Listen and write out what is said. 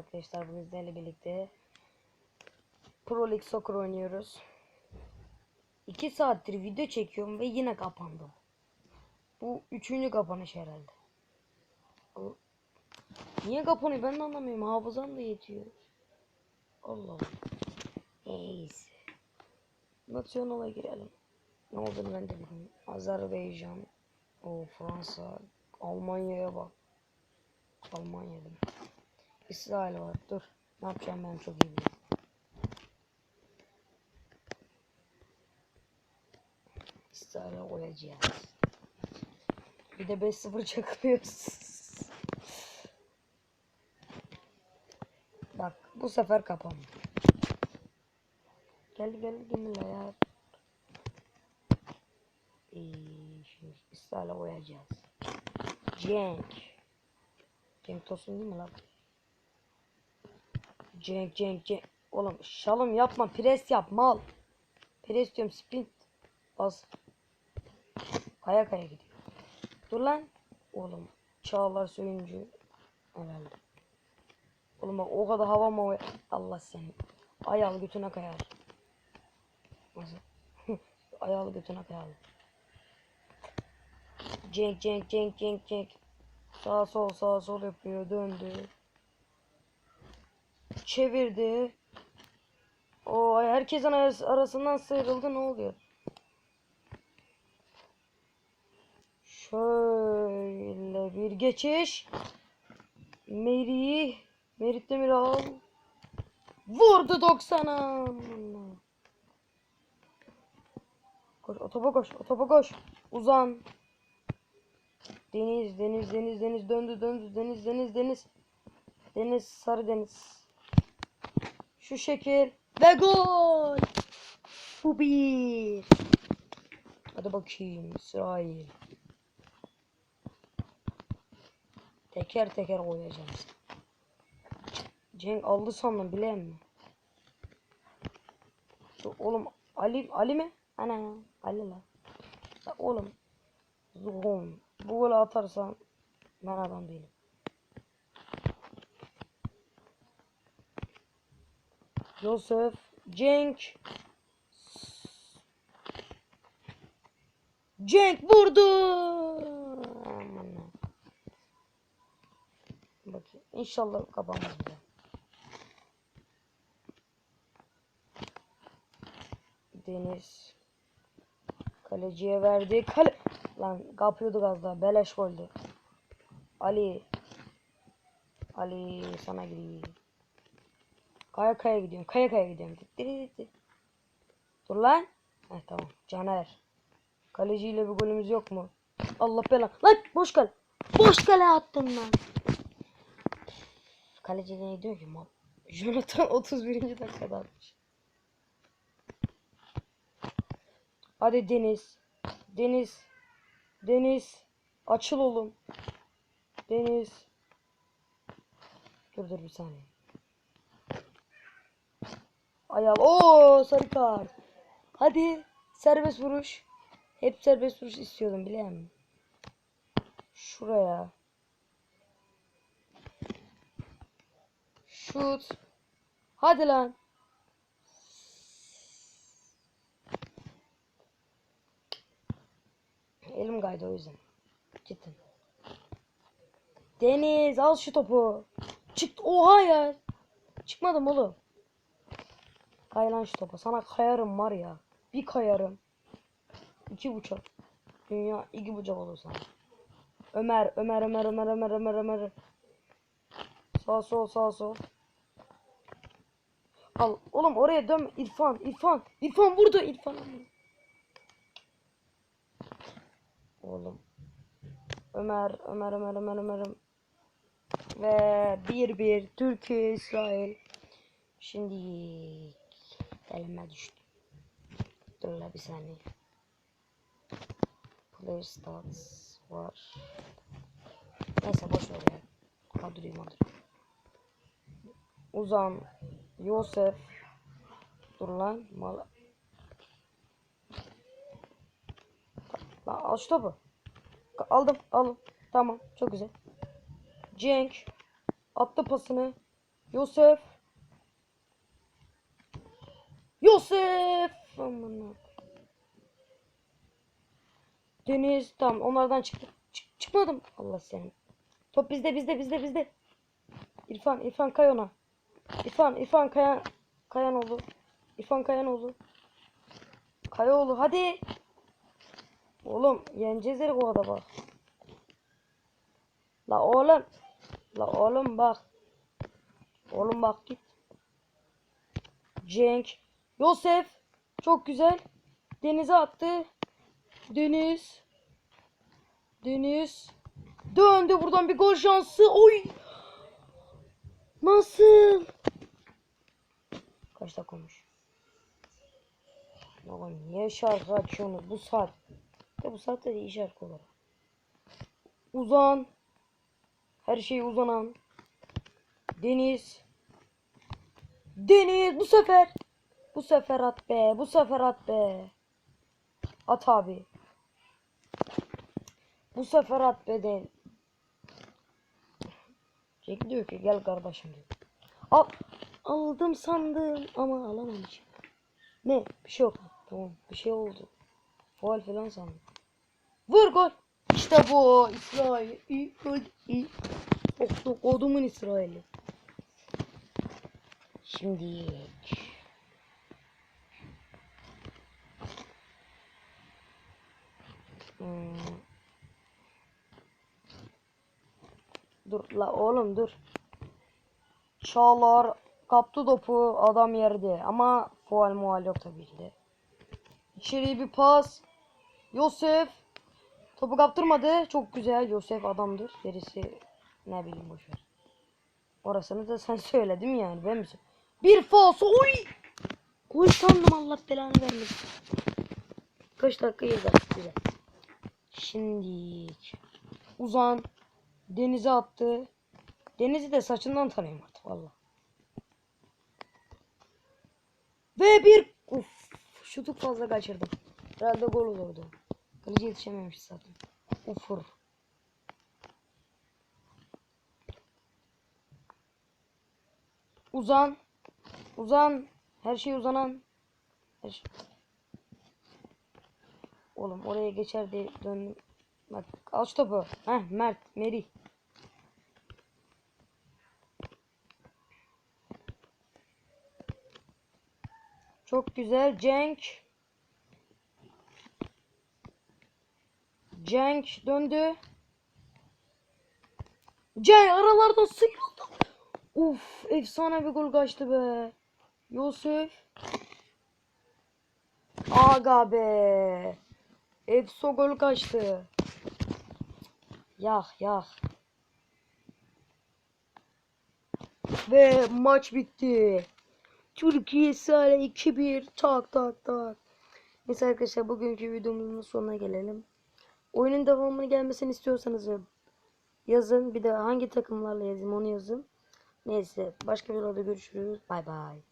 Arkadaşlar bugün sizlerle birlikte Pro League Soccer oynuyoruz. 2 saattir video çekiyorum ve yine kapandı. Bu üçüncü kapanış herhalde. Niye kapanıyor ben de anlamıyorum. Hafızam da yetiyor. Allah. Neyse. Nasyonala girelim. Ne olduğunu ben de bilmiyorum. Azerbaycan. O Fransa. Almanya'ya bak. Almanya değil mi? İsrail var. Dur. Ne yapacağım ben çok iyi biliyorum. İsrail'e koyacağız. Bir de 5-0 çakılıyoruz. Bak bu sefer kapandı. Gel gel gel ya. Ee, şimdi İsrail'e koyacağız. Cenk. Cenk Tosun değil mi lan? Cenk Cenk Cenk. Oğlum şalım yapma pres yap mal. Pres diyorum sprint. Bas. Kaya kaya gidiyor. Dur lan. Oğlum Çağlar Söyüncü. Herhalde. Oğlum bak o kadar hava mı Allah seni. Ayağlı götüne kayar. Nasıl? Ayağlı götüne kayar. Cenk Cenk Cenk Cenk Cenk. Sağ sol sağ sol yapıyor. Döndü. Çevirdi. O herkesin aras- arasından sıyrıldı ne oluyor? Şöyle bir geçiş. Meri Merit Demiral vurdu 90'a. Koş otoba koş otoba koş. Uzan. Deniz deniz deniz deniz döndü döndü deniz deniz deniz. Deniz sarı deniz. Şu şekil ve gol. Bu bir. Hadi bakayım İsrail. Teker teker koyacağım. Cenk aldı sandım bilen mi? Şu Oğlum Ali Ali mi? Ana Ali la. Oğlum. Zuhum. Bu golü atarsan ben adam değilim. Joseph, Cenk. Cenk vurdu. Bakayım. İnşallah kapamaz bir. Deniz. Kaleciye verdi. Kale... Lan kapıyorduk az daha. Beleş goldü. Ali. Ali sana gireyim. Kaya kaya gidiyorum. Kaya kaya gidiyorum. Dur lan. Heh tamam. Caner. Kaleciyle bir golümüz yok mu? Allah belanı. Lan boş kale. Boş kale attım lan. Kaleci ne diyor ki mal? Jonathan 31. dakikada atmış. Hadi Deniz. Deniz. Deniz. Açıl oğlum. Deniz. Dur dur bir saniye. Ayal. Oo sarı kart. Hadi serbest vuruş. Hep serbest vuruş istiyordum biliyor musun? Şuraya. Şut. Hadi lan. Elim kaydı o yüzden. Cidden. Deniz al şu topu. Çık. Oha ya. Çıkmadım oğlum. Kay lan şu topa. Sana kayarım var ya. Bir kayarım. İki buçuk. Dünya iki buçuk olur sana. Ömer, Ömer, Ömer, Ömer, Ömer, Ömer, Ömer. Sağ sol, sağ sol. Al. Oğlum oraya dön. İrfan, İrfan. İrfan vurdu. İrfan. Oğlum. Ömer, Ömer, Ömer, Ömer, Ömer. Ve bir bir Türkiye, İsrail. Şimdi elime düştü. Dur la bir saniye. Player stats var. Neyse boş ver ya. Kadroyu madroyu. Uzan. Yosef. Dur lan. Mala. Lan al şu topu. Aldım. Aldım. Tamam. Çok güzel. Cenk. Attı pasını. Yosef. Yosef. Deniz tamam onlardan çıktı. Çık, çıkmadım. Allah seni. Top bizde bizde bizde bizde. İrfan İrfan kay ona. İrfan İrfan Kayan Kayanoğlu. İrfan Kayanoğlu. Kayaoğlu hadi. Oğlum yeneceğiz herif o arada bak. La oğlum. La oğlum bak. Oğlum bak git. Cenk. Yosef. Çok güzel. Denize attı. Deniz. Deniz. Döndü buradan bir gol şansı. Oy. Nasıl? Kaç dakika olmuş? Oğlum niye şarkı açıyorsunuz bu saat? Ya bu saatte de iyi şarkı olur. Uzan. Her şey uzanan. Deniz. Deniz bu sefer. Bu sefer at be. Bu sefer at be. At abi. Bu sefer at be de. Jack diyor ki gel kardeşim diyor. Al. Aldım sandım ama alamamışım. Ne? Bir şey yok. Tamam bir şey oldu. Faul falan sandım. Vur gol. İşte bu İsrail. İyi. Oktu kodumun İsrail'i. Şimdi Hmm. Dur la oğlum dur. Çağlar kaptı topu adam yerde ama faul mual yok tabii ki. İçeriye bir pas. Yosef topu kaptırmadı. Çok güzel. Yosef adamdır. Gerisi ne bileyim boşver. Orasını da sen söyledin mi yani ben mi Bir falso. Oy! Gol sandım Allah belanı vermesin. Kaç dakika yazar güzel. Şimdi uzan denize attı. Denizi de saçından tanıyorum artık valla. Ve bir uf şutuk fazla kaçırdım. Herhalde gol olurdu. Kaleci yetişememiş zaten. Ufur. Uzan. Uzan. Her şey uzanan. Her şey. Oğlum oraya geçer diye döndüm. Bak al şu topu. Heh Mert. Meri. Çok güzel. Cenk. Cenk döndü. Cenk aralardan sıyrıldı. Uf efsane bir gol kaçtı be. Yusuf. Aga be. Efso gol kaçtı. Yah yah. Ve maç bitti. Türkiye sale 2-1 tak tak tak. Neyse arkadaşlar bugünkü videomuzun sonuna gelelim. Oyunun devamını gelmesini istiyorsanız yazın. Bir de hangi takımlarla yazayım onu yazın. Neyse başka videoda görüşürüz. Bay bay.